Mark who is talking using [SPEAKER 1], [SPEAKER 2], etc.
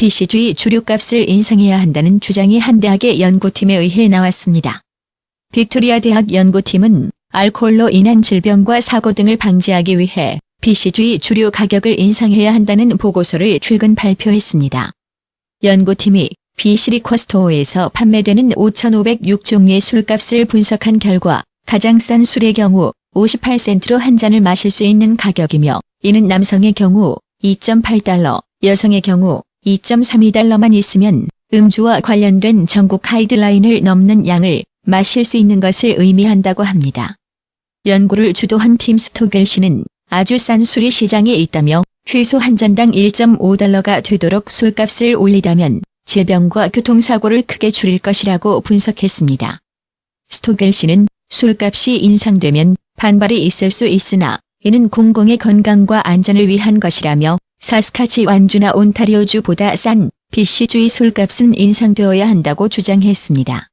[SPEAKER 1] BC주의 주류값을 인상해야 한다는 주장이 한 대학의 연구팀에 의해 나왔습니다. 빅토리아 대학 연구팀은 알코올로 인한 질병과 사고 등을 방지하기 위해 BC주의 주류 가격을 인상해야 한다는 보고서를 최근 발표했습니다. 연구팀이 비시리코 스토어에서 판매되는 5,506종류의 술값을 분석한 결과 가장 싼 술의 경우 58센트로 한 잔을 마실 수 있는 가격이며 이는 남성의 경우 2.8달러, 여성의 경우 2.32달러만 있으면 음주와 관련된 전국 가이드라인을 넘는 양을 마실 수 있는 것을 의미한다고 합니다. 연구를 주도한 팀 스토겔 씨는 아주 싼 술이 시장에 있다며 최소 한 잔당 1.5달러가 되도록 술값을 올리다면 질병과 교통사고를 크게 줄일 것이라고 분석했습니다. 스토겔 씨는 술값이 인상되면 반발이 있을 수 있으나 이는 공공의 건강과 안전을 위한 것이라며 사스카치완주나 온타리오주보다 싼 BC주의 술값은 인상되어야 한다고 주장했습니다.